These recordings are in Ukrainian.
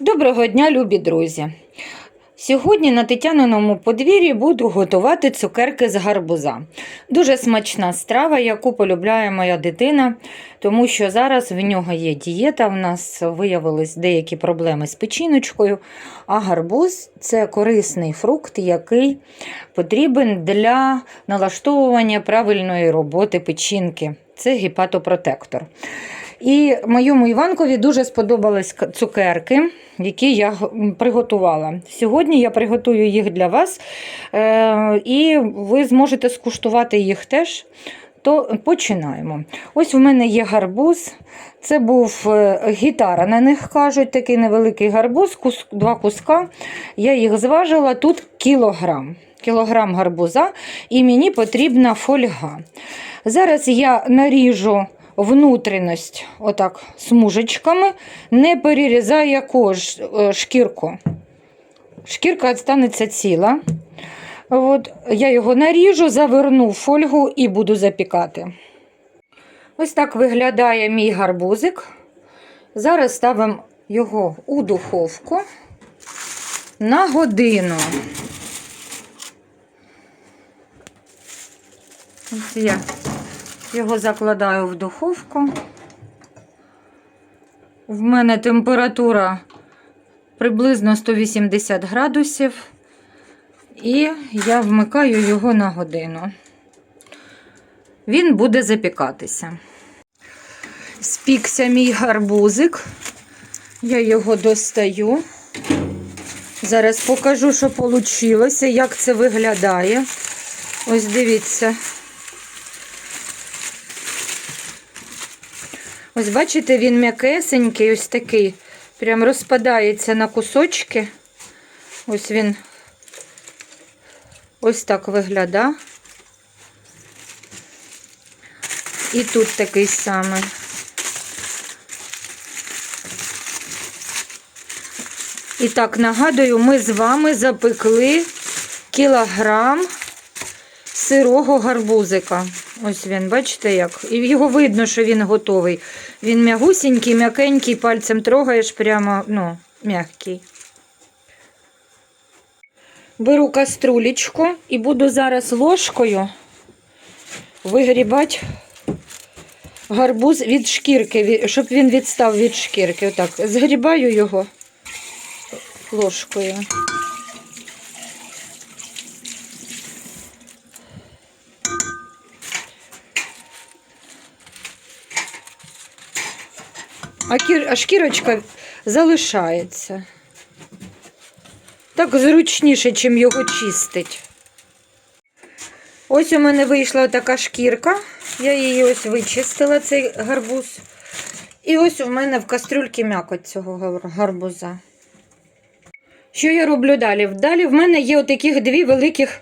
Доброго дня, любі друзі! Сьогодні на Тетяниному подвір'ї буду готувати цукерки з гарбуза. Дуже смачна страва, яку полюбляє моя дитина, тому що зараз в нього є дієта. В нас виявились деякі проблеми з печіночкою. А гарбуз це корисний фрукт, який потрібен для налаштовування правильної роботи печінки. Це гепатопротектор. І моєму Іванкові дуже сподобались цукерки, які я приготувала. Сьогодні я приготую їх для вас, е, і ви зможете скуштувати їх теж. То починаємо. Ось в мене є гарбуз. Це був е, гітара, на них кажуть, такий невеликий гарбуз, два куска. Я їх зважила тут кілограм. Кілограм гарбуза, і мені потрібна фольга. Зараз я наріжу внутрішність отак смужечками, не перерізаю кож, е, шкірку. Шкірка станеться ціла. От, я його наріжу, заверну в фольгу і буду запікати. Ось так виглядає мій гарбузик. Зараз ставимо його у духовку на годину. Ось я його закладаю в духовку. В мене температура приблизно 180 градусів. І я вмикаю його на годину. Він буде запікатися. Спікся мій гарбузик. Я його достаю. Зараз покажу, що вийшло, як це виглядає. Ось дивіться. Ось бачите, він м'якесенький, ось такий. Прям розпадається на кусочки. Ось він ось так виглядає. І тут такий самий. І так, нагадую, ми з вами запекли кілограм сирого гарбузика. Ось він, бачите як? І його видно, що він готовий. Він м'ягусінький, м'якенький, пальцем трогаєш, прямо, ну, м'який. Беру каструлечку і буду зараз ложкою вигрібати гарбуз від шкірки, щоб він відстав від шкірки. Отак. Згрібаю його ложкою. А, кір... а шкірочка залишається. Так зручніше, чим його чистить. Ось у мене вийшла така шкірка. Я її ось вичистила, цей гарбуз. І ось у мене в кастрюльці м'якоть цього гарбуза. Що я роблю далі? Далі в мене є отаких дві великих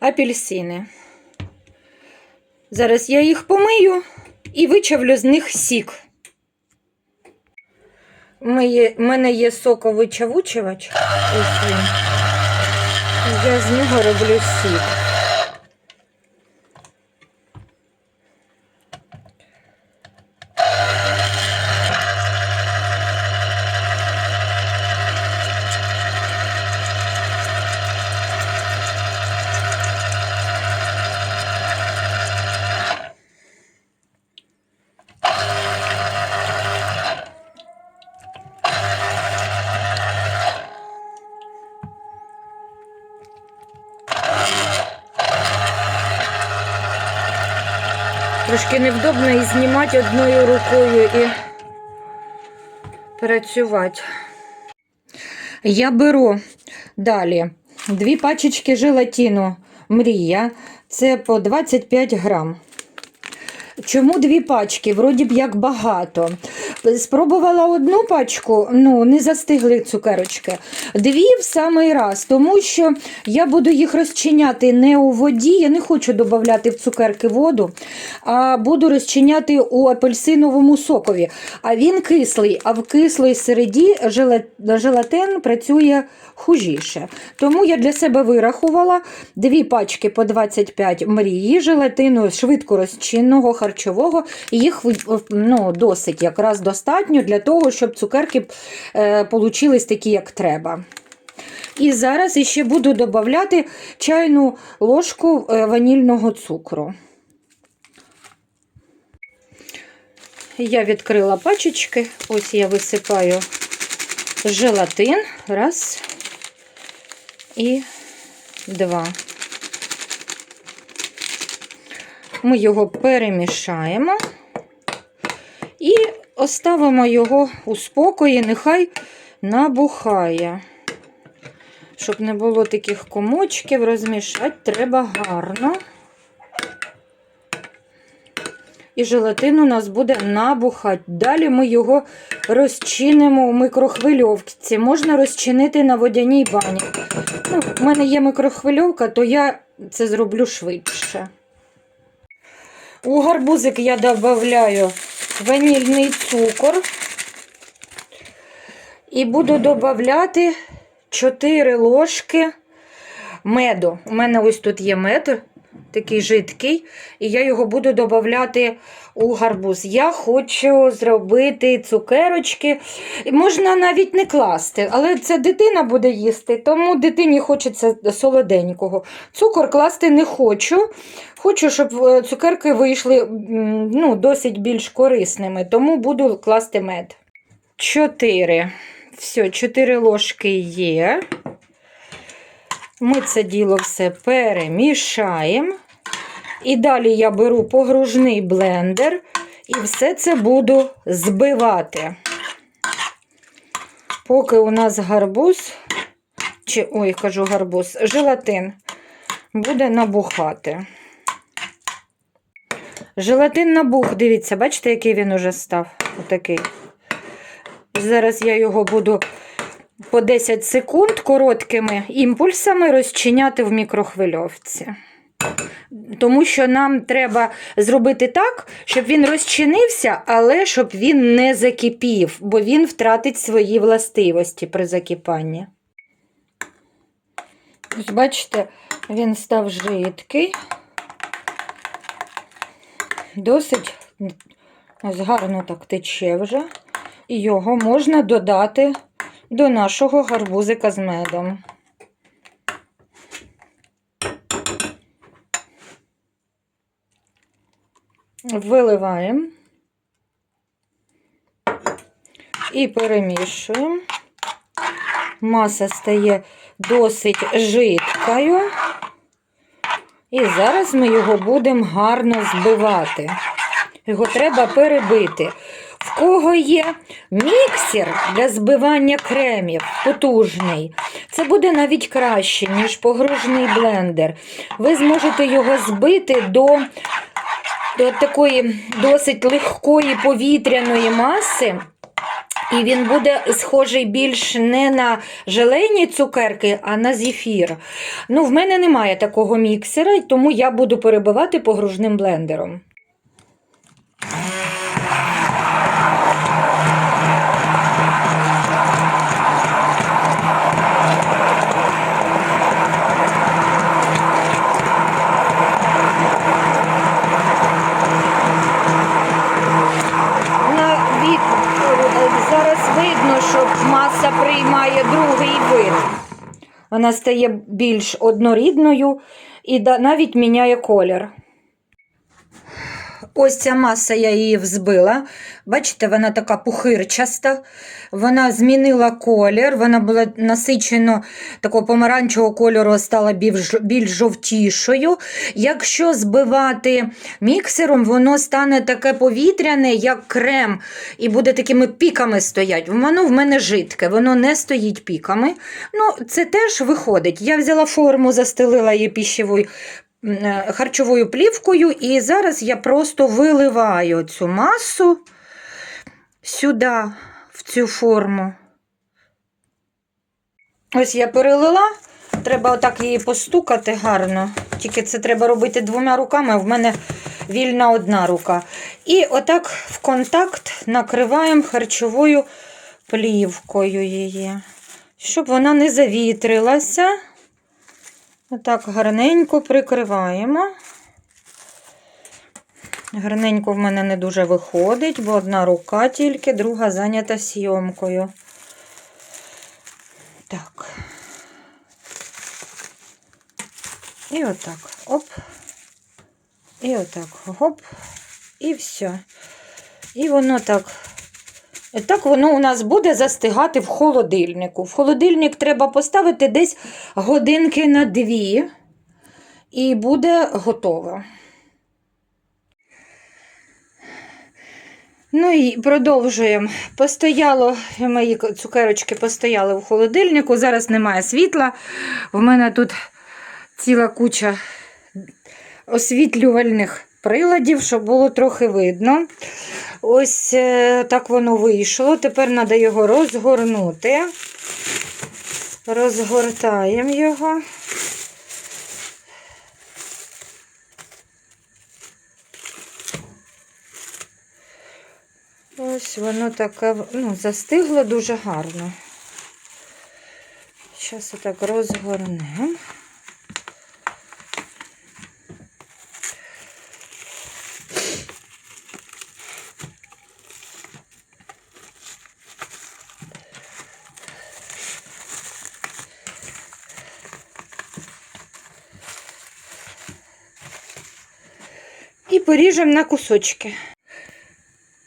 апельсини. Зараз я їх помию і вичавлю з них сік. У мене є соковичавучувач. Ось він. Я з нього роблю сік. Трошки невдобно і знімати одною рукою і працювати. Я беру далі дві пачечки желатину Мрія. Це по 25 грам. Чому дві пачки? Вроді б як багато. Спробувала одну пачку, ну, не застигли цукерочки. Дві в самий раз, тому що я буду їх розчиняти не у воді, я не хочу додати в цукерки воду, а буду розчиняти у апельсиновому сокові. А він кислий, а в кислій середі желатин працює хужіше. Тому я для себе вирахувала дві пачки по 25 мрії, желатину швидко розчинного, харчового. Їх ну, досить якраз достатньо для того, щоб цукерки е, получились такі, як треба. І зараз іще буду додавати чайну ложку е, ванільного цукру. Я відкрила пачечки, ось я висипаю желатин. Раз і два. Ми його перемішаємо і оставимо його у спокої, нехай набухає. Щоб не було таких комочків, розмішати треба гарно. І желатин у нас буде набухати. Далі ми його розчинимо у микрохвильовці. Можна розчинити на водяній бані. Ну, У мене є микрохвильовка, то я це зроблю швидше. У гарбузик я додаю ванільний цукор і буду додати 4 ложки меду. У мене ось тут є мед, такий жидкий, і я його буду додати у гарбуз. Я хочу зробити цукерочки. Можна навіть не класти, але це дитина буде їсти, тому дитині хочеться солоденького. Цукор класти не хочу. Хочу, щоб е, цукерки вийшли ну, досить більш корисними, тому буду класти мед. 4. Все, 4 ложки є. Ми це діло все перемішаємо. І далі я беру погружний блендер і все це буду збивати. Поки у нас гарбуз, чи, ой, кажу гарбуз, желатин буде набухати. Желатин набух, дивіться, бачите, який він уже став? Отакий. Зараз я його буду по 10 секунд короткими імпульсами розчиняти в мікрохвильовці. Тому що нам треба зробити так, щоб він розчинився, але щоб він не закипів, бо він втратить свої властивості при закипанні. Ось бачите, він став жидкий. Досить гарно так тече вже. І його можна додати до нашого гарбузика з медом. Виливаємо і перемішуємо. Маса стає досить жидкою. І зараз ми його будемо гарно збивати. Його треба перебити. В кого є міксер для збивання кремів потужний, це буде навіть краще, ніж погружний блендер. Ви зможете його збити до, до такої досить легкої повітряної маси. І він буде схожий більш не на желені цукерки, а на зефір. Ну, в мене немає такого міксера, тому я буду перебивати погружним блендером. Вона стає більш однорідною і навіть міняє колір. Ось ця маса я її взбила. Бачите, вона така пухирчаста. Вона змінила колір, вона була насичено такого помаранчевого кольору, стала більш, більш жовтішою. Якщо збивати міксером, воно стане таке повітряне, як крем, і буде такими піками стоять. Воно в мене жидке, воно не стоїть піками. Ну, Це теж виходить. Я взяла форму, застелила її е, харчовою плівкою, і зараз я просто виливаю цю масу сюди, в цю форму. Ось я перелила, треба отак її постукати гарно. Тільки це треба робити двома руками, а в мене вільна одна рука. І отак в контакт накриваємо харчовою плівкою її, щоб вона не завітрилася. Отак гарненько прикриваємо. Гарненько в мене не дуже виходить, бо одна рука тільки, друга зайнята сйомкою. Так. І отак. Оп. І отак. Гоп. І все. І воно так. Так воно у нас буде застигати в холодильнику. В холодильник треба поставити десь годинки на дві, і буде готово. Ну і продовжуємо. Постояло, мої цукерочки постояли в холодильнику. Зараз немає світла. В мене тут ціла куча освітлювальних приладів, щоб було трохи видно. Ось е, так воно вийшло. Тепер треба його розгорнути. Розгортаємо його. Ось воно таке ну, застигло дуже гарно. Зараз отак розгорнемо. Поріжемо на кусочки.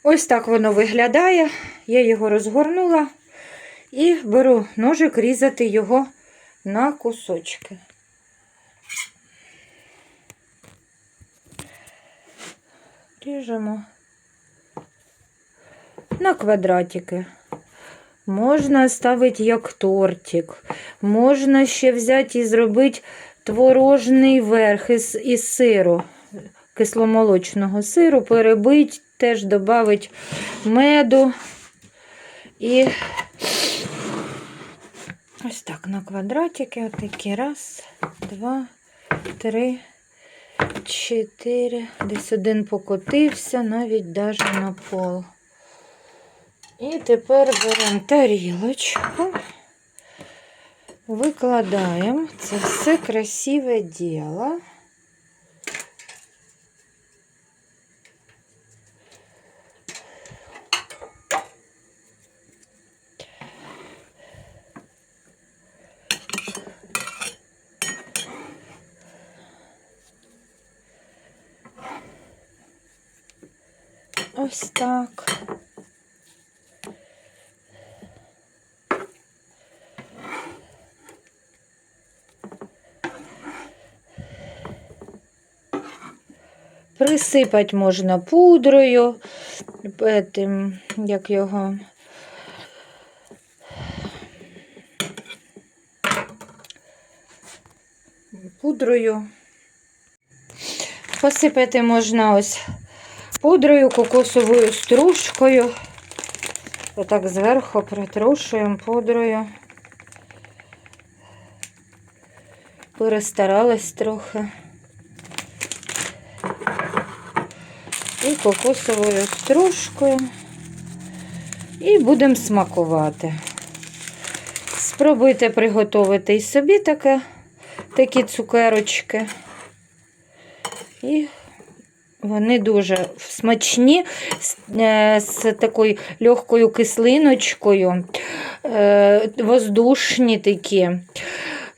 Ось так воно виглядає. Я його розгорнула і беру ножик різати його на кусочки. Ріжемо на квадратики. Можна ставити як тортик. Можна ще взяти і зробити творожний верх із, із сиру, кисломолочного сиру, перебити, теж додати меду. І ось так на квадратики. Отакі. Раз, два, три, чотири. Десь один покотився, навіть даже на пол. І тепер беремо тарілочку, викладаємо це все красиве діло. Ось так. Присипати можна пудрою, тим, як його. Пудрою. Посипати можна ось пудрою, кокосовою стружкою. Отак зверху притрушуємо пудрою. Перестаралась трохи. І кокосовою стружкою. І будемо смакувати. Спробуйте приготувати і собі таке, такі цукерочки. І вони дуже смачні, з, е, такою легкою кислиночкою, е, воздушні такі.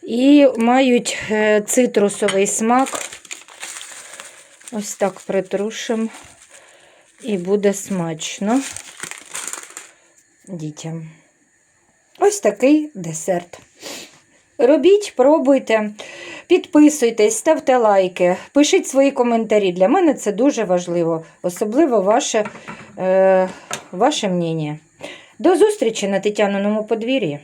І мають е, цитрусовий смак. Ось так притрушимо. І буде смачно дітям. Ось такий десерт. Робіть, пробуйте, підписуйтесь, ставте лайки, пишіть свої коментарі. Для мене це дуже важливо, особливо ваше, е, ваше мнення. До зустрічі на Тетяниному подвір'ї.